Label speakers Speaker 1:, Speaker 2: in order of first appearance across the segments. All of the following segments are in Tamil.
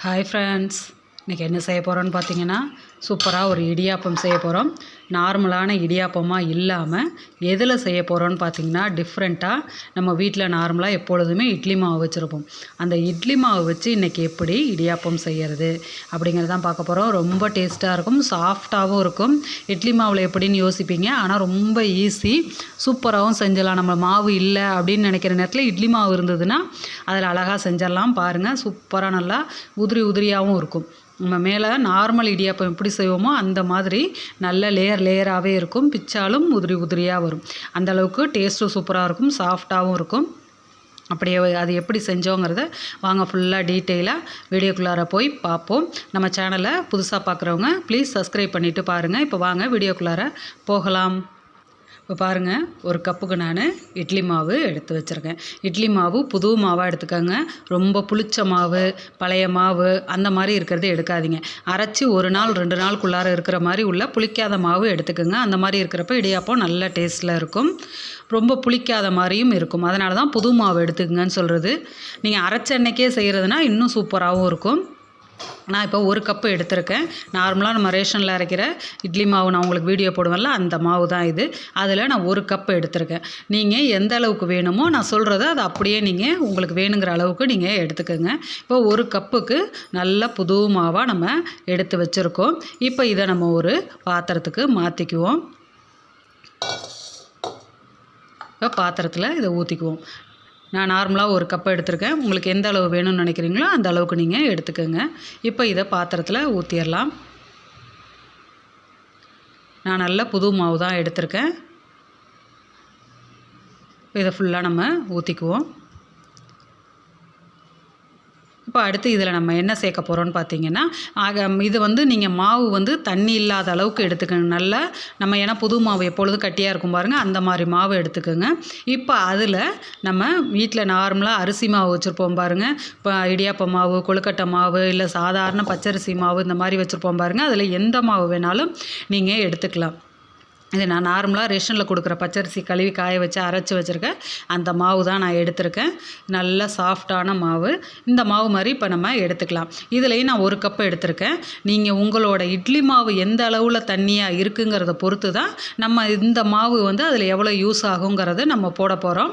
Speaker 1: ஹாய் ஃப்ரெண்ட்ஸ் இன்றைக்கி என்ன செய்ய போகிறோன்னு பார்த்தீங்கன்னா சூப்பராக ஒரு இடியாப்பம் செய்ய போகிறோம் நார்மலான இடியாப்பமாக இல்லாமல் எதில் செய்ய போகிறோன்னு பார்த்தீங்கன்னா டிஃப்ரெண்ட்டாக நம்ம வீட்டில் நார்மலாக எப்பொழுதுமே இட்லி மாவு வச்சுருப்போம். அந்த இட்லி மாவு வச்சு இன்றைக்கி எப்படி இடியாப்பம் செய்கிறது அப்படிங்கிறது தான் பார்க்க போகிறோம் ரொம்ப டேஸ்ட்டாக இருக்கும் சாஃப்டாகவும் இருக்கும். இட்லி மாவில் எப்படின்னு யோசிப்பீங்க. ஆனால் ரொம்ப ஈஸி சூப்பராகவும் செஞ்சிடலாம் நம்ம மாவு இல்லை அப்படின்னு நினைக்கிற நேரத்தில் இட்லி மாவு இருந்ததுன்னா அதில் அழகாக செஞ்சிடலாம். பாருங்கள் சூப்பராக நல்லா உதிரி உதிரியாகவும் இருக்கும். மேலே நார்மல் இடியாப்பம் எப்படி செய்வோமோ அந்த மாதிரி நல்ல லேயர் லேயராகவே இருக்கும். பிச்சாலும் உதிரி உதிரியாக வரும். அந்தளவுக்கு டேஸ்ட்டும் சூப்பராக இருக்கும் சாஃப்டாகவும் இருக்கும். அப்படியே அது எப்படி செஞ்சோங்கிறத வாங்க ஃபுல்லாக டீட்டெயிலாக வீடியோக்குள்ளார போய் பார்ப்போம். நம்ம சேனலை புதுசாக பார்க்குறவங்க ப்ளீஸ் சப்ஸ்கிரைப் பண்ணிவிட்டு பாருங்கள் இப்போ வாங்க வீடியோக்குள்ளார போகலாம். இப்போ பாருங்கள் ஒரு கப்புக்கு நான் இட்லி மாவு எடுத்து வச்சுருக்கேன். இட்லி மாவு புது மாவாக எடுத்துக்கோங்க. ரொம்ப புளிச்ச மாவு பழைய மாவு அந்த மாதிரி இருக்கிறது எடுக்காதீங்க. அரைச்சி ஒரு நாள் ரெண்டு நாளுக்குள்ளார இருக்கிற மாதிரி உள்ள புளிக்காத மாவு எடுத்துக்கோங்க. அந்த மாதிரி இருக்கிறப்ப இடியாப்பம் நல்ல டேஸ்ட்டில் இருக்கும். ரொம்ப புளிக்காத மாதிரியும் இருக்கும். அதனால தான் புது மாவு எடுத்துக்கங்கன்னு சொல்கிறது நீங்கள் அரைச்ச அன்னைக்கே செய்கிறதுனா இன்னும் சூப்பராகவும் இருக்கும். நான் இப்போ ஒரு கப்பு எடுத்திருக்கேன். நார்மலாக நம்ம ரேஷனில் அரைக்கிற இட்லி மாவு நான் உங்களுக்கு வீடியோ போடுவேன்ல அந்த மாவு தான் இது. அதில் நான் ஒரு கப்பு எடுத்திருக்கேன். நீங்கள் எந்த அளவுக்கு வேணுமோ நான் சொல்கிறத அதை அப்படியே நீங்கள் உங்களுக்கு வேணுங்கிற அளவுக்கு நீங்கள் எடுத்துக்கோங்க. இப்போ ஒரு கப்புக்கு நல்ல புது மாவாக நம்ம எடுத்து வச்சுருக்கோம். இப்போ இதை நம்ம ஒரு பாத்திரத்துக்கு மாற்றிக்குவோம் இப்போ பாத்திரத்தில் இதை ஊற்றிக்குவோம் நான் நார்மலாக ஒரு கப்பை எடுத்திருக்கேன். உங்களுக்கு எந்த அளவு வேணும்னு நினைக்கிறீங்களோ அந்த அளவுக்கு நீங்கள் எடுத்துக்கோங்க. இப்போ இதை பாத்திரத்தில் ஊற்றிடலாம் நான் நல்ல புது மாவு தான் எடுத்திருக்கேன். இதை ஃபுல்லாக நம்ம ஊற்றிக்குவோம் இப்போ அடுத்து இதில் நம்ம என்ன சேர்க்க போகிறோம்னு பார்த்தீங்கன்னா ஆக இது வந்து நீங்கள் மாவு வந்து தண்ணி இல்லாத அளவுக்கு எடுத்துக்கணும். நல்லா நம்ம ஏன்னா புது மாவு எப்பொழுதும் கட்டியாக இருக்கும் பாருங்கள் அந்த மாதிரி மாவு எடுத்துக்கோங்க. இப்போ அதில் நம்ம வீட்டில் நார்மலாக அரிசி மாவு வச்சுருப்போம் பாருங்கள் இப்போ இடியாப்ப மாவு கொழுக்கட்டை மாவு இல்லை சாதாரண பச்சரிசி மாவு இந்த மாதிரி வச்சுருப்போம் பாருங்கள் அதில் எந்த மாவு வேணாலும் நீங்கள் எடுத்துக்கலாம். இது நான் நார்மலாக ரேஷனில் கொடுக்குற பச்சரிசி கழுவி காய வச்சு அரைச்சி வச்சுருக்கேன். அந்த மாவு தான் நான் எடுத்திருக்கேன். நல்ல சாஃப்டான மாவு. இந்த மாவு மாதிரி இப்போ நம்ம எடுத்துக்கலாம். இதுலேயும் நான் ஒரு கப்பு எடுத்திருக்கேன். நீங்கள் உங்களோட இட்லி மாவு எந்த அளவில் தண்ணியாக இருக்குங்கிறத பொறுத்து தான் நம்ம இந்த மாவு வந்து அதில் எவ்வளோ யூஸ் ஆகுங்கிறத நம்ம போட போகிறோம்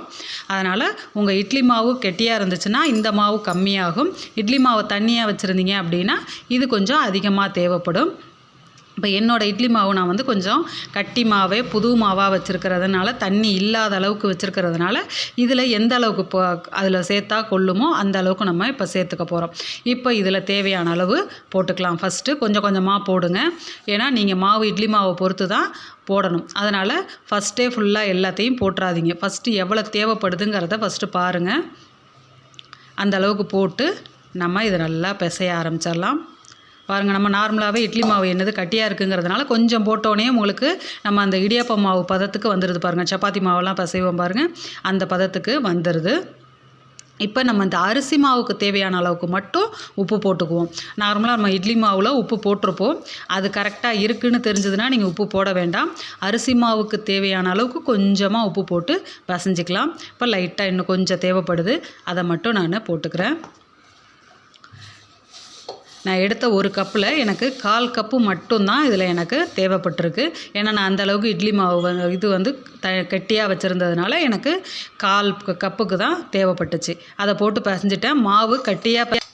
Speaker 1: அதனால் உங்கள் இட்லி மாவு கெட்டியாக இருந்துச்சுன்னா இந்த மாவு கம்மியாகும். இட்லி மாவு தண்ணியாக வச்சுருந்தீங்க அப்படின்னா இது கொஞ்சம் அதிகமாக தேவைப்படும். இப்போ என்னோடய இட்லி மாவு நான் வந்து கொஞ்சம் கட்டி மாவே புது மாவாக வச்சுருக்கிறதுனால தண்ணி இல்லாத அளவுக்கு வச்சுருக்கிறதுனால இதில் எந்த அளவுக்கு இப்போ அதில் சேர்த்தா கொள்ளுமோ அந்த அளவுக்கு நம்ம இப்போ சேர்த்துக்க போகிறோம் இப்போ இதில் தேவையான அளவு போட்டுக்கலாம். ஃபஸ்ட்டு கொஞ்சம் கொஞ்சமாக போடுங்க. ஏன்னா நீங்கள் மாவு இட்லி மாவை பொறுத்து தான் போடணும். அதனால் ஃபஸ்ட்டே ஃபுல்லாக எல்லாத்தையும் போட்டுறாதீங்க. ஃபஸ்ட்டு எவ்வளோ தேவைப்படுதுங்கிறத ஃபஸ்ட்டு பாருங்கள் அந்த அளவுக்கு போட்டு நம்ம இதை நல்லா பிசைய ஆரம்பிச்சிடலாம். பாருங்கள் நம்ம நார்மலாகவே இட்லி மாவு என்னது கட்டியாக இருக்குங்கிறதுனால கொஞ்சம் போட்டோன்னே உங்களுக்கு நம்ம அந்த இடியாப்ப மாவு பதத்துக்கு வந்துடுது பாருங்கள் சப்பாத்தி மாவெல்லாம் பசைவோம் பாருங்கள் அந்த பதத்துக்கு வந்துடுது இப்போ நம்ம இந்த அரிசி மாவுக்கு தேவையான அளவுக்கு மட்டும் உப்பு போட்டுக்குவோம். நார்மலாக நம்ம இட்லி மாவில் உப்பு போட்டிருப்போம். அது கரெக்டாக இருக்குதுன்னு தெரிஞ்சதுன்னா நீங்கள் உப்பு போட வேண்டாம். அரிசி மாவுக்கு தேவையான அளவுக்கு கொஞ்சமாக உப்பு போட்டு பசைஞ்சிக்கலாம். இப்போ லைட்டாக இன்னும் கொஞ்சம் தேவைப்படுது. அதை மட்டும் நான் போட்டுக்கிறேன். நான் எடுத்த ஒரு கப்பில் எனக்கு கால் கப்பு மட்டும்தான் இதில் எனக்கு தேவைப்பட்டிருக்கு. ஏன்னா நான் அந்தளவுக்கு இட்லி மாவு இது வந்து த கெட்டியாக வச்சுருந்ததுனால எனக்கு கால் கப்புக்கு தான் தேவைப்பட்டுச்சு. அதை போட்டு பசைஞ்சிட்டேன். மாவு கட்டியாக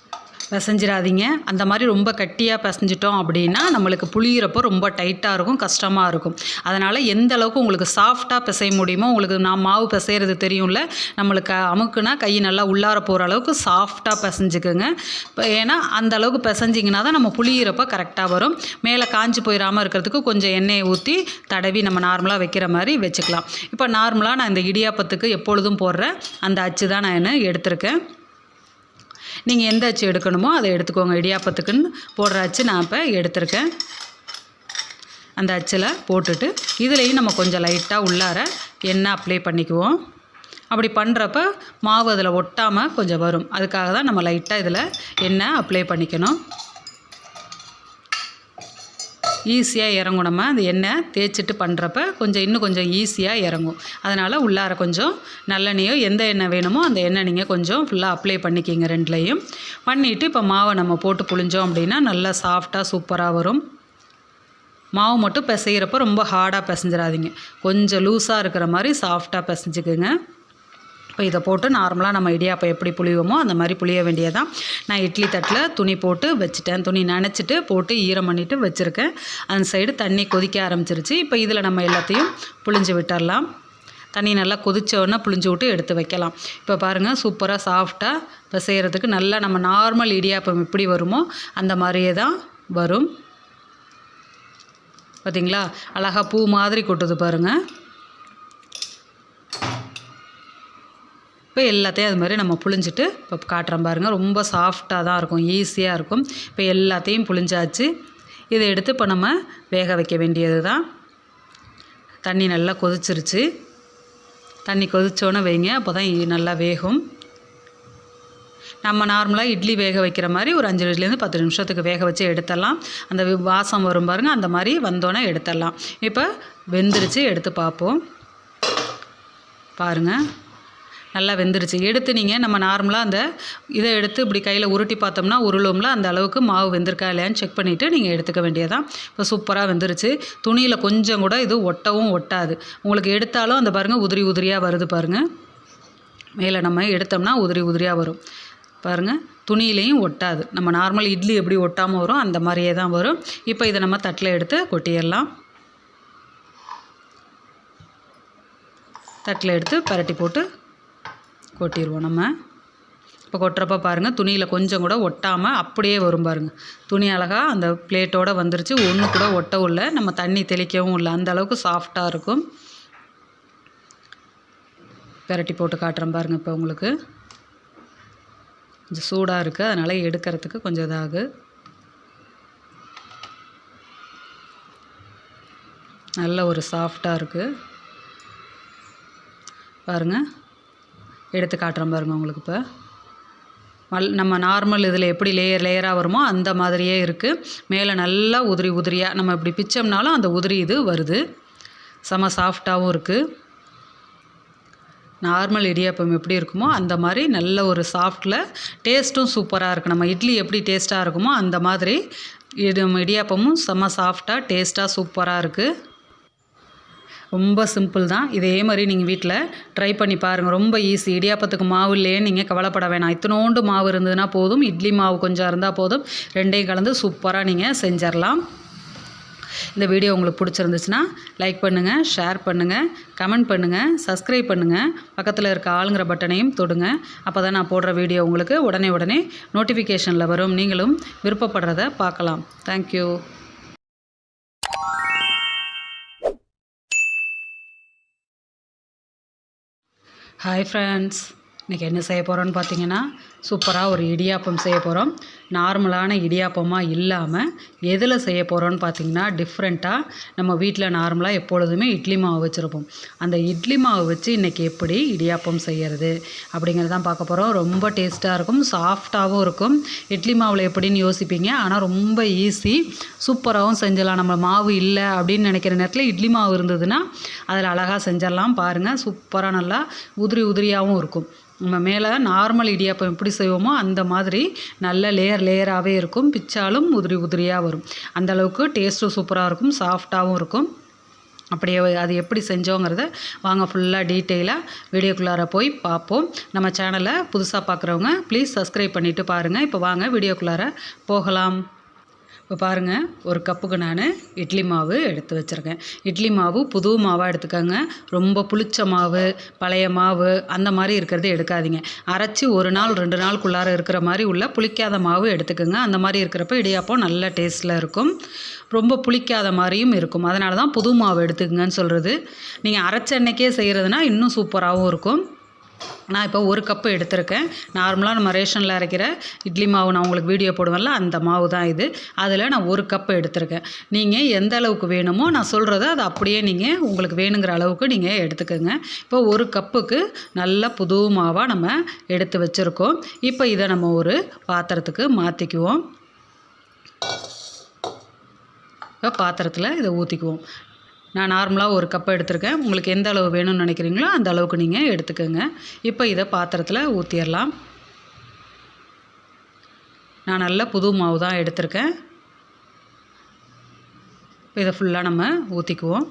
Speaker 1: பிசைஞ்சிடாதீங்க அந்த மாதிரி ரொம்ப கட்டியாக பிசைஞ்சிட்டோம் அப்படின்னா நம்மளுக்கு புளியிறப்போ ரொம்ப டைட்டாக இருக்கும் கஷ்டமாக இருக்கும். அதனால் எந்த அளவுக்கு உங்களுக்கு சாஃப்டாக பிசைய முடியுமோ உங்களுக்கு நான் மாவு பிசைகிறது தெரியும்ல நம்மளுக்கு அமுக்குனா கை நல்லா உள்ளார போகிற அளவுக்கு சாஃப்டாக பிசைஞ்சுக்குங்க. இப்போ ஏன்னா அந்த அளவுக்கு பிசைஞ்சிங்கன்னா தான் நம்ம புளியிறப்போ கரெக்டாக வரும். மேலே காஞ்சி போயிடாமல் இருக்கிறதுக்கு கொஞ்சம் எண்ணெயை ஊற்றி தடவி நம்ம நார்மலாக வைக்கிற மாதிரி வச்சுக்கலாம். இப்போ நார்மலாக நான் இந்த இடியாப்பத்துக்கு எப்பொழுதும் போடுற அந்த அச்சு தான் நான் எடுத்திருக்கேன். நீங்கள் எந்த அச்சு எடுக்கணுமோ அதை எடுத்துக்கோங்க. இடியாப்பத்துக்குன்னு போடுற அச்சு நான் இப்போ எடுத்திருக்கேன். அந்த அச்சில் போட்டுட்டு இதுலேயும் நம்ம கொஞ்சம் லைட்டாக உள்ளார எண்ணெய் அப்ளை பண்ணிக்குவோம். அப்படி பண்ணுறப்ப மாவு அதில் ஒட்டாமல் கொஞ்சம் வரும். அதுக்காக தான் நம்ம லைட்டாக இதில் எண்ணெய் அப்ளை பண்ணிக்கணும். ஈஸியாக இறங்கும். நம்ம அந்த எண்ணெய் தேய்ச்சிட்டு பண்ணுறப்ப கொஞ்சம் இன்னும் கொஞ்சம் ஈஸியாக இறங்கும். அதனால் உள்ளார கொஞ்சம் நல்லெண்ணெயோ எந்த எண்ணெய் வேணுமோ அந்த எண்ணெய் நீங்கள் கொஞ்சம் ஃபுல்லாக அப்ளை பண்ணிக்கிங்க ரெண்டுலேயும். பண்ணிவிட்டு இப்போ மாவை நம்ம போட்டு புழிஞ்சோம் அப்படின்னா நல்லா சாஃப்டாக சூப்பராக வரும். மாவு மட்டும் பிசைகிறப்ப ரொம்ப ஹார்டாக பிசைஞ்சிடாதீங்க. கொஞ்சம் லூஸாக இருக்கிற மாதிரி சாஃப்டாக பிசைஞ்சுக்குங்க. இப்போ இதை போட்டு நார்மலாக நம்ம இடியாப்பம் எப்படி புளிவோமோ அந்த மாதிரி புளிய வேண்டியதான் நான் இட்லி தட்டில் துணி போட்டு வச்சுட்டேன். துணி நினச்சிட்டு போட்டு ஈரம் பண்ணிவிட்டு வச்சுருக்கேன். அந்த சைடு தண்ணி கொதிக்க ஆரம்பிச்சிருச்சு. இப்போ இதில் நம்ம எல்லாத்தையும் புளிஞ்சு விட்டுடலாம் தண்ணி நல்லா கொதிச்சோடனே புளிஞ்சு விட்டு எடுத்து வைக்கலாம். இப்போ பாருங்கள் சூப்பராக சாஃப்டாக இப்போ செய்கிறதுக்கு நல்லா நம்ம நார்மல் இடியாப்பம் எப்படி வருமோ அந்த மாதிரியே தான் வரும். பார்த்தீங்களா? அழகாக பூ மாதிரி கொட்டுது பாருங்கள் இப்போ எல்லாத்தையும் அது மாதிரி நம்ம புழிஞ்சிட்டு இப்போ காட்டுறோம் பாருங்கள் ரொம்ப சாஃப்டாக தான் இருக்கும் ஈஸியாக இருக்கும். இப்போ எல்லாத்தையும் புழிஞ்சாச்சு. இதை எடுத்து இப்போ நம்ம வேக வைக்க வேண்டியது தான் தண்ணி நல்லா கொதிச்சிருச்சு. தண்ணி கொதிச்சோன்னே வைங்க அப்போ தான் நல்லா வேகும். நம்ம நார்மலாக இட்லி வேக வைக்கிற மாதிரி ஒரு அஞ்சு நிமிஷத்துலேருந்து பத்து நிமிஷத்துக்கு வேக வச்சு எடுத்துடலாம். அந்த வாசம் வரும் பாருங்கள் அந்த மாதிரி வந்தோன்னே எடுத்துடலாம். இப்போ வெந்துருச்சு எடுத்து பார்ப்போம். பாருங்கள் நல்லா வெந்துருச்சு. எடுத்து நீங்கள் நம்ம நார்மலாக அந்த இதை எடுத்து இப்படி கையில் உருட்டி பார்த்தோம்னா உருளும்ல அந்த அளவுக்கு மாவு வெந்திருக்கா இல்லையான்னு செக் பண்ணிவிட்டு நீங்கள் எடுத்துக்க வேண்டியதான் இப்போ சூப்பராக வெந்துருச்சு. துணியில் கொஞ்சம் கூட இது ஒட்டவும் ஒட்டாது. உங்களுக்கு எடுத்தாலும் அந்த பாருங்கள் உதிரி உதிரியாக வருது பாருங்கள் மேலே நம்ம எடுத்தோம்னா உதிரி உதிரியாக வரும். பாருங்கள் துணியிலையும் ஒட்டாது. நம்ம நார்மல் இட்லி எப்படி ஒட்டாமல் வரும் அந்த மாதிரியே தான் வரும். இப்போ இதை நம்ம தட்டில் எடுத்து கொட்டிடலாம். தட்டில் எடுத்து பரட்டி போட்டு கொட்டிடுவோம் நம்ம. இப்போ கொட்டுறப்ப பாருங்கள் துணியில் கொஞ்சம் கூட ஒட்டாமல் அப்படியே வரும் பாருங்கள் துணி அழகாக அந்த பிளேட்டோடு வந்துருச்சு. ஒன்று கூட ஒட்டவும் இல்லை. நம்ம தண்ணி தெளிக்கவும் இல்லை. அந்த அளவுக்கு சாஃப்டாக இருக்கும். பெரட்டி போட்டு காட்டுறேன் பாருங்கள் இப்போ உங்களுக்கு. கொஞ்சம் சூடாக இருக்குது அதனால் எடுக்கிறதுக்கு கொஞ்சம் இதாகு. நல்ல ஒரு சாஃப்டாக இருக்குது பாருங்கள் எடுத்து காட்டுறேன் பாருங்கள் உங்களுக்கு இப்போ. மல் நம்ம நார்மல் இதில் எப்படி லேயர் லேயராக வருமோ அந்த மாதிரியே இருக்குது மேலே நல்லா உதிரி உதிரியாக நம்ம இப்படி பிச்சோம்னாலும் அந்த உதிரி இது வருது. செம சாஃப்டாகவும் இருக்குது நார்மல் இடியாப்பம் எப்படி இருக்குமோ அந்த மாதிரி நல்ல ஒரு சாஃப்டில் டேஸ்ட்டும் சூப்பராக இருக்குது நம்ம இட்லி எப்படி டேஸ்ட்டாக இருக்குமோ அந்த மாதிரி இடியாப்பமும் செம்ம சாஃப்டாக டேஸ்ட்டாக சூப்பராக இருக்குது ரொம்ப சிம்பிள் தான். இதே மாதிரி நீங்கள் வீட்டில் ட்ரை பண்ணி பாருங்கள் ரொம்ப ஈஸி இடியாப்பத்துக்கு மாவு இல்லையே நீங்கள் கவலைப்பட வேணாம். இத்தனோண்டு மாவு இருந்ததுன்னா போதும். இட்லி மாவு கொஞ்சம் இருந்தால் போதும். ரெண்டையும் கலந்து சூப்பராக நீங்கள் செஞ்சிடலாம் இந்த வீடியோ உங்களுக்கு பிடிச்சிருந்துச்சுன்னா லைக் பண்ணுங்கள் ஷேர் பண்ணுங்கள் கமெண்ட் பண்ணுங்கள் சப்ஸ்கிரைப் பண்ணுங்கள் பக்கத்தில் இருக்க ஆளுங்கிற பட்டனையும் தொடுங்க. அப்போ தான் நான் போடுற வீடியோ உங்களுக்கு உடனே உடனே நோட்டிஃபிகேஷனில் வரும். நீங்களும் விருப்பப்படுறத பார்க்கலாம். தேங்க்யூ ஹாய் ஃப்ரெண்ட்ஸ் இன்றைக்கி என்ன செய்ய போகிறோன்னு பார்த்தீங்கன்னா சூப்பராக ஒரு இடியாப்பம் செய்ய போகிறோம் நார்மலான இடியாப்பமாக இல்லாமல் எதில் செய்ய போகிறோன்னு பார்த்தீங்கன்னா டிஃப்ரெண்ட்டாக நம்ம வீட்டில் நார்மலாக எப்பொழுதுமே இட்லி மாவு வச்சுருப்போம். அந்த இட்லி மாவு வச்சு இன்றைக்கி எப்படி இடியாப்பம் செய்கிறது அப்படிங்கிறது தான் பார்க்க போகிறோம் ரொம்ப டேஸ்ட்டாக இருக்கும் சாஃப்டாகவும் இருக்கும். இட்லி மாவில் எப்படின்னு யோசிப்பீங்க. ஆனால் ரொம்ப ஈஸி சூப்பராகவும் செஞ்சிடலாம். நம்ம மாவு இல்லை அப்படின்னு நினைக்கிற நேரத்தில் இட்லி மாவு இருந்ததுன்னா அதில் அழகாக செஞ்சிடலாம் பாருங்கள் சூப்பராக நல்லா உதிரி உதிரியாகவும் இருக்கும். நம்ம மேலே நார்மல் இடியாப்பம் எப்படி செய்வோமோ அந்த மாதிரி நல்ல லேயர் லேயராகவே இருக்கும். பிச்சாலும் உதிரி உதிரியாக வரும். அந்தளவுக்கு டேஸ்ட்டும் சூப்பராக இருக்கும் சாஃப்டாகவும் இருக்கும். அப்படியே அது எப்படி செஞ்சோங்கிறத வாங்க ஃபுல்லாக டீட்டெயிலாக வீடியோக்குள்ளார போய் பார்ப்போம். நம்ம சேனலை புதுசாக பார்க்குறவங்க ப்ளீஸ் சப்ஸ்கிரைப் பண்ணிவிட்டு பாருங்கள் இப்போ வாங்க வீடியோக்குள்ளார போகலாம். இப்போ பாருங்கள் ஒரு கப்புக்கு நான் இட்லி மாவு எடுத்து வச்சுருக்கேன். இட்லி மாவு புது மாவாக எடுத்துக்கோங்க. ரொம்ப புளிச்ச மாவு பழைய மாவு அந்த மாதிரி இருக்கிறது எடுக்காதீங்க. அரைச்சி ஒரு நாள் ரெண்டு நாளுக்குள்ளார இருக்கிற மாதிரி உள்ள புளிக்காத மாவு எடுத்துக்கோங்க. அந்த மாதிரி இருக்கிறப்ப இடியாப்பம் நல்ல டேஸ்ட்டில் இருக்கும். ரொம்ப புளிக்காத மாதிரியும் இருக்கும். அதனால தான் புது மாவு எடுத்துக்கங்கன்னு சொல்கிறது நீங்கள் அரைச்ச அன்னைக்கே செய்கிறதுனா இன்னும் சூப்பராகவும் இருக்கும். நான் இப்போ ஒரு கப்பு எடுத்திருக்கேன். நார்மலாக நம்ம ரேஷனில் அரைக்கிற இட்லி மாவு நான் உங்களுக்கு வீடியோ போடுவேன்ல அந்த மாவு தான் இது. அதில் நான் ஒரு கப்பு எடுத்திருக்கேன். நீங்கள் எந்த அளவுக்கு வேணுமோ நான் சொல்கிறத அதை அப்படியே நீங்கள் உங்களுக்கு வேணுங்கிற அளவுக்கு நீங்கள் எடுத்துக்கோங்க. இப்போ ஒரு கப்புக்கு நல்ல புது மாவாக நம்ம எடுத்து வச்சுருக்கோம். இப்போ இதை நம்ம ஒரு பாத்திரத்துக்கு மாற்றிக்குவோம் இப்போ பாத்திரத்தில் இதை ஊற்றிக்குவோம் நான் நார்மலாக ஒரு கப் எடுத்திருக்கேன். உங்களுக்கு எந்த அளவு வேணும்னு நினைக்கிறீங்களோ அந்த அளவுக்கு நீங்கள் எடுத்துக்கோங்க. இப்போ இதை பாத்திரத்தில் ஊற்றிடலாம் நான் நல்ல புது மாவு தான் எடுத்திருக்கேன். இதை ஃபுல்லாக நம்ம ஊற்றிக்குவோம்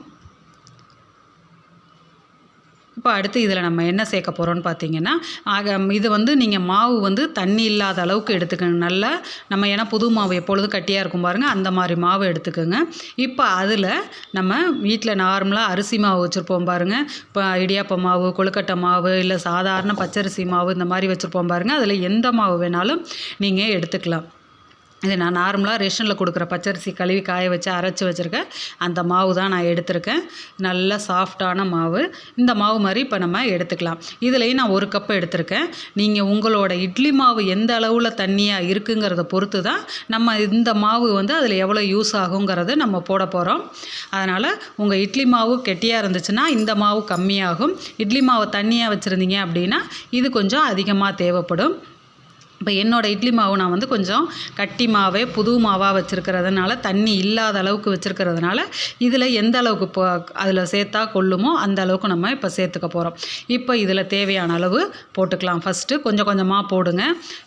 Speaker 1: இப்போ அடுத்து இதில் நம்ம என்ன சேர்க்க போகிறோம்னு பார்த்தீங்கன்னா ஆக இது வந்து நீங்கள் மாவு வந்து தண்ணி இல்லாத அளவுக்கு எடுத்துக்கணும். நல்லா நம்ம ஏன்னா புது மாவு எப்பொழுதும் கட்டியாக இருக்கும் பாருங்கள் அந்த மாதிரி மாவு எடுத்துக்கோங்க. இப்போ அதில் நம்ம வீட்டில் நார்மலாக அரிசி மாவு வச்சுருப்போம் பாருங்கள் இப்போ இடியாப்ப மாவு கொழுக்கட்டை மாவு இல்லை சாதாரண பச்சரிசி மாவு இந்த மாதிரி வச்சுருப்போம் பாருங்கள் அதில் எந்த மாவு வேணாலும் நீங்கள் எடுத்துக்கலாம். இது நான் நார்மலாக ரேஷனில் கொடுக்குற பச்சரிசி கழுவி காய வச்சு அரைச்சி வச்சுருக்கேன். அந்த மாவு தான் நான் எடுத்திருக்கேன். நல்ல சாஃப்டான மாவு. இந்த மாவு மாதிரி இப்போ நம்ம எடுத்துக்கலாம். இதுலேயும் நான் ஒரு கப்பு எடுத்திருக்கேன். நீங்கள் உங்களோட இட்லி மாவு எந்த அளவில் தண்ணியாக இருக்குங்கிறத பொறுத்து தான் நம்ம இந்த மாவு வந்து அதில் எவ்வளோ யூஸ் ஆகுங்கிறது நம்ம போட போகிறோம் அதனால் உங்கள் இட்லி மாவு கெட்டியாக இருந்துச்சுன்னா இந்த மாவு கம்மியாகும். இட்லி மாவு தண்ணியாக வச்சுருந்தீங்க அப்படின்னா இது கொஞ்சம் அதிகமாக தேவைப்படும். இப்போ என்னோடய இட்லி மாவு நான் வந்து கொஞ்சம் கட்டி மாவே புது மாவாக வச்சுருக்கிறதுனால தண்ணி இல்லாத அளவுக்கு வச்சுருக்கிறதுனால இதில் எந்த அளவுக்கு இப்போ அதில் சேர்த்தா கொள்ளுமோ அந்த அளவுக்கு நம்ம இப்போ சேர்த்துக்க போகிறோம் இப்போ இதில் தேவையான அளவு போட்டுக்கலாம். ஃபஸ்ட்டு கொஞ்சம் கொஞ்சமாக போடுங்க.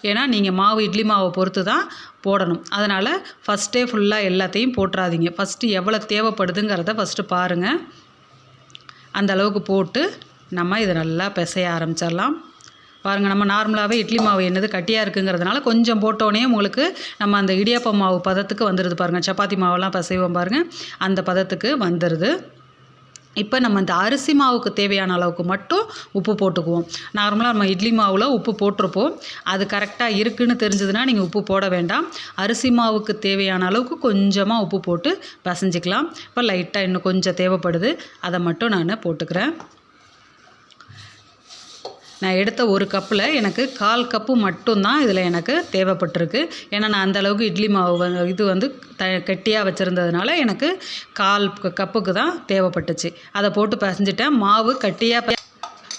Speaker 1: ஏன்னா நீங்கள் மாவு இட்லி மாவை பொறுத்து தான் போடணும். அதனால் ஃபஸ்ட்டே ஃபுல்லாக எல்லாத்தையும் போட்டுறாதீங்க. ஃபஸ்ட்டு எவ்வளோ தேவைப்படுதுங்கிறத ஃபஸ்ட்டு பாருங்கள் அந்த அளவுக்கு போட்டு நம்ம இதை நல்லா பிசைய ஆரம்பிச்சிடலாம். பாருங்கள் நம்ம நார்மலாகவே இட்லி மாவு என்னது கட்டியாக இருக்குங்கிறதுனால கொஞ்சம் போட்டோன்னே உங்களுக்கு நம்ம அந்த இடியாப்ப மாவு பதத்துக்கு வந்துடுது பாருங்கள் சப்பாத்தி மாவெல்லாம் பசைவோம் பாருங்கள் அந்த பதத்துக்கு வந்துடுது இப்போ நம்ம இந்த அரிசி மாவுக்கு தேவையான அளவுக்கு மட்டும் உப்பு போட்டுக்குவோம். நார்மலாக நம்ம இட்லி மாவில் உப்பு போட்டிருப்போம். அது கரெக்டாக இருக்குதுன்னு தெரிஞ்சதுன்னா நீங்கள் உப்பு போட வேண்டாம். அரிசி மாவுக்கு தேவையான அளவுக்கு கொஞ்சமாக உப்பு போட்டு பசைஞ்சிக்கலாம். இப்போ லைட்டாக இன்னும் கொஞ்சம் தேவைப்படுது. அதை மட்டும் நான் போட்டுக்கிறேன். நான் எடுத்த ஒரு கப்பில் எனக்கு கால் கப்பு மட்டும்தான் இதில் எனக்கு தேவைப்பட்டிருக்கு. ஏன்னா நான் அந்தளவுக்கு இட்லி மாவு இது வந்து த கெட்டியாக வச்சுருந்ததுனால எனக்கு கால் கப்புக்கு தான் தேவைப்பட்டுச்சு. அதை போட்டு பசைஞ்சிட்டேன். மாவு கட்டியாக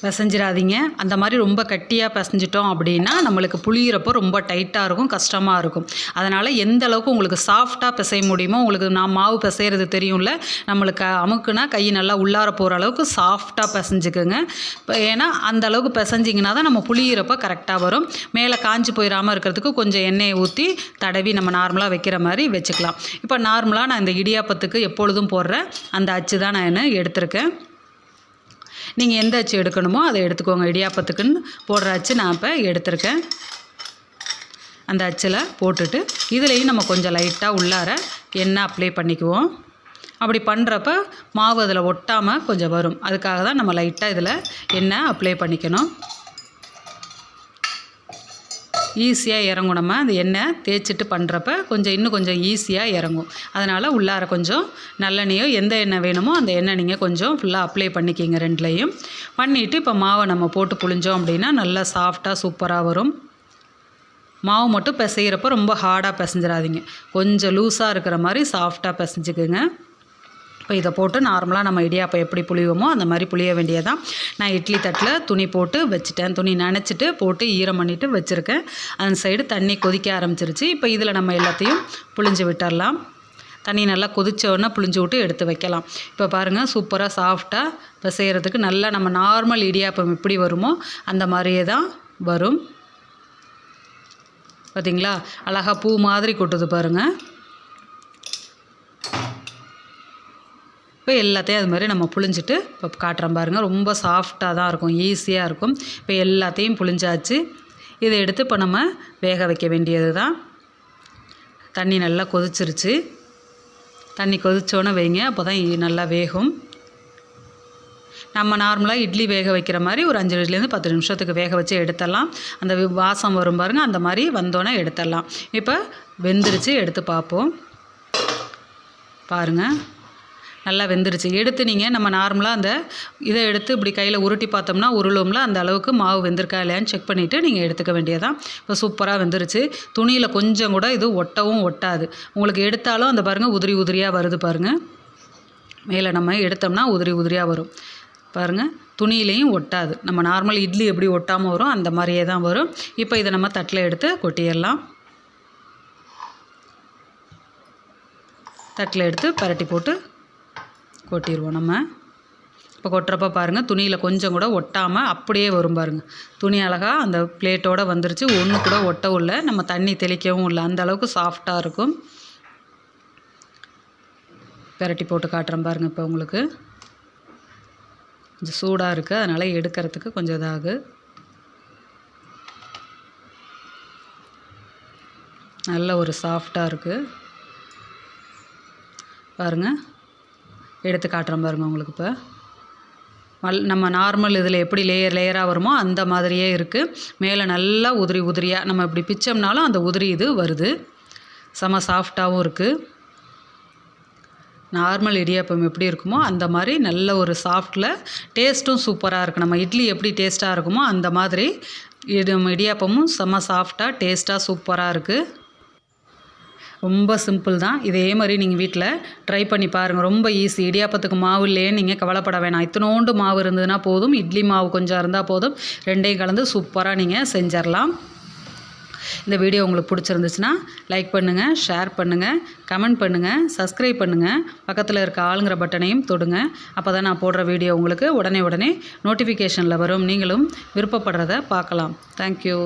Speaker 1: பிசைஞ்சிடாதீங்க அந்த மாதிரி ரொம்ப கட்டியாக பிசைஞ்சிட்டோம் அப்படின்னா நம்மளுக்கு புளியிறப்போ ரொம்ப டைட்டாக இருக்கும் கஷ்டமாக இருக்கும். அதனால் எந்த அளவுக்கு உங்களுக்கு சாஃப்டாக பிசைய முடியுமோ உங்களுக்கு நான் மாவு பிசைகிறது தெரியும்ல நம்மளுக்கு அமுக்குனா கை நல்லா உள்ளார போகிற அளவுக்கு சாஃப்டாக பிசைஞ்சுக்குங்க. இப்போ ஏன்னா அந்த அளவுக்கு பிசைஞ்சிங்கன்னா தான் நம்ம புளியிறப்போ கரெக்டாக வரும். மேலே காஞ்சி போயிடாமல் இருக்கிறதுக்கு கொஞ்சம் எண்ணெயை ஊற்றி தடவி நம்ம நார்மலாக வைக்கிற மாதிரி வச்சுக்கலாம். இப்போ நார்மலாக நான் இந்த இடியாப்பத்துக்கு எப்பொழுதும் போடுற அந்த அச்சு தான் நான் எடுத்திருக்கேன். நீங்கள் எந்த அச்சு எடுக்கணுமோ அதை எடுத்துக்கோங்க. இடியாப்பத்துக்குன்னு போடுற அச்சு நான் இப்போ எடுத்திருக்கேன். அந்த அச்சில் போட்டுட்டு இதுலேயும் நம்ம கொஞ்சம் லைட்டாக உள்ளார எண்ணெய் அப்ளை பண்ணிக்குவோம். அப்படி பண்ணுறப்ப மாவு அதில் ஒட்டாமல் கொஞ்சம் வரும். அதுக்காக தான் நம்ம லைட்டாக இதில் எண்ணெய் அப்ளை பண்ணிக்கணும். ஈஸியாக இறங்கும். நம்ம அந்த எண்ணெய் தேய்ச்சிட்டு பண்ணுறப்ப கொஞ்சம் இன்னும் கொஞ்சம் ஈஸியாக இறங்கும். அதனால் உள்ளார கொஞ்சம் நல்லெண்ணெயோ எந்த எண்ணெய் வேணுமோ அந்த எண்ணெய் நீங்கள் கொஞ்சம் ஃபுல்லாக அப்ளை பண்ணிக்கிங்க ரெண்டுலேயும். பண்ணிவிட்டு இப்போ மாவை நம்ம போட்டு புழிஞ்சோம் அப்படின்னா நல்லா சாஃப்டாக சூப்பராக வரும். மாவு மட்டும் பிசைகிறப்ப ரொம்ப ஹார்டாக பிசைஞ்சிடாதீங்க. கொஞ்சம் லூஸாக இருக்கிற மாதிரி சாஃப்டாக பிசைஞ்சிக்குங்க. இப்போ இதை போட்டு நார்மலாக நம்ம இடியாப்பம் எப்படி புளிவோமோ அந்த மாதிரி புளிய வேண்டியதான் நான் இட்லி தட்டில் துணி போட்டு வச்சுட்டேன். துணி நினச்சிட்டு போட்டு ஈரம் பண்ணிவிட்டு வச்சுருக்கேன். அந்த சைடு தண்ணி கொதிக்க ஆரம்பிச்சிருச்சு. இப்போ இதில் நம்ம எல்லாத்தையும் புளிஞ்சு விட்டுடலாம் தண்ணி நல்லா கொதிச்சோடனே புளிஞ்சு விட்டு எடுத்து வைக்கலாம். இப்போ பாருங்கள் சூப்பராக சாஃப்டாக இப்போ செய்கிறதுக்கு நல்லா நம்ம நார்மல் இடியாப்பம் எப்படி வருமோ அந்த மாதிரியே தான் வரும். பார்த்திங்களா அழகாக பூ மாதிரி கொட்டுது பாருங்கள் இப்போ எல்லாத்தையும் அது மாதிரி நம்ம புழிஞ்சிட்டு இப்போ காட்டுறோம் பாருங்கள் ரொம்ப சாஃப்டாக தான் இருக்கும். ஈஸியாக இருக்கும். இப்போ எல்லாத்தையும் புழிஞ்சாச்சு. இதை எடுத்து இப்போ நம்ம வேக வைக்க வேண்டியது தான் தண்ணி நல்லா கொதிச்சிருச்சு. தண்ணி கொதிச்சோன்னே வைங்க. அப்போ தான் நல்லா வேகும். நம்ம நார்மலாக இட்லி வேக வைக்கிற மாதிரி ஒரு அஞ்சு நிமிஷத்துலேருந்து பத்து நிமிஷத்துக்கு வேக வச்சு எடுத்துடலாம். அந்த வாசம் வரும் பாருங்கள் அந்த மாதிரி வந்தோன்னே எடுத்துடலாம். இப்போ வெந்துருச்சு. எடுத்து பார்ப்போம். பாருங்கள் நல்லா வெந்துருச்சு. எடுத்து நீங்கள் நம்ம நார்மலாக அந்த இதை எடுத்து இப்படி கையில் உருட்டி பார்த்தோம்னா உருளும்ல அந்த அளவுக்கு மாவு வெந்திருக்கா இல்லையான்னு செக் பண்ணிவிட்டு நீங்கள் எடுத்துக்க வேண்டியதான் இப்போ சூப்பராக வெந்துருச்சு. துணியில் கொஞ்சம் கூட இது ஒட்டவும் ஒட்டாது. உங்களுக்கு எடுத்தாலும் அந்த பாருங்கள் உதிரி உதிரியாக வருது பாருங்கள் மேலே நம்ம எடுத்தோம்னா உதிரி உதிரியாக வரும். பாருங்கள் துணியிலையும் ஒட்டாது. நம்ம நார்மல் இட்லி எப்படி ஒட்டாமல் வரும் அந்த மாதிரியே தான் வரும். இப்போ இதை நம்ம தட்டில் எடுத்து கொட்டிடலாம். தட்டில் எடுத்து பரட்டி போட்டு கொட்டிடுவோம் நம்ம. இப்போ கொட்டுறப்ப பாருங்கள் துணியில் கொஞ்சம் கூட ஒட்டாமல் அப்படியே வரும் பாருங்கள் துணி அழகாக அந்த பிளேட்டோடு வந்துருச்சு. ஒன்று கூட ஒட்டவும் இல்லை. நம்ம தண்ணி தெளிக்கவும் இல்லை. அந்த அளவுக்கு சாஃப்டாக இருக்கும். பெரட்டி போட்டு காட்டுறேன் பாருங்கள் இப்போ உங்களுக்கு. கொஞ்சம் சூடாக இருக்குது அதனால் எடுக்கிறதுக்கு கொஞ்சம் இதாகு. நல்ல ஒரு சாஃப்டாக இருக்குது பாருங்கள் எடுத்து காட்டுறேன் பாருங்கள் உங்களுக்கு இப்போ. மல் நம்ம நார்மல் இதில் எப்படி லேயர் லேயராக வருமோ அந்த மாதிரியே இருக்குது மேலே நல்லா உதிரி உதிரியாக நம்ம இப்படி பிச்சோம்னாலும் அந்த உதிரி இது வருது. செம சாஃப்டாகவும் இருக்குது நார்மல் இடியாப்பம் எப்படி இருக்குமோ அந்த மாதிரி நல்ல ஒரு சாஃப்டில் டேஸ்ட்டும் சூப்பராக இருக்குது நம்ம இட்லி எப்படி டேஸ்ட்டாக இருக்குமோ அந்த மாதிரி இடியாப்பமும் செம்ம சாஃப்டாக டேஸ்ட்டாக சூப்பராக இருக்குது ரொம்ப சிம்பிள் தான். இதே மாதிரி நீங்கள் வீட்டில் ட்ரை பண்ணி பாருங்கள் ரொம்ப ஈஸி இடியாப்பத்துக்கு மாவு இல்லையேன்னு நீங்கள் கவலைப்பட வேணாம். இத்தனோண்டு மாவு இருந்ததுன்னா போதும். இட்லி மாவு கொஞ்சம் இருந்தால் போதும். ரெண்டையும் கலந்து சூப்பராக நீங்கள் செஞ்சிடலாம் இந்த வீடியோ உங்களுக்கு பிடிச்சிருந்துச்சுன்னா லைக் பண்ணுங்கள் ஷேர் பண்ணுங்கள் கமெண்ட் பண்ணுங்கள் சப்ஸ்கிரைப் பண்ணுங்கள் பக்கத்தில் இருக்க ஆளுங்கிற பட்டனையும் தொடுங்க. அப்போ தான் நான் போடுற வீடியோ உங்களுக்கு உடனே உடனே நோட்டிஃபிகேஷனில் வரும். நீங்களும் விருப்பப்படுறத பார்க்கலாம். தேங்க்யூ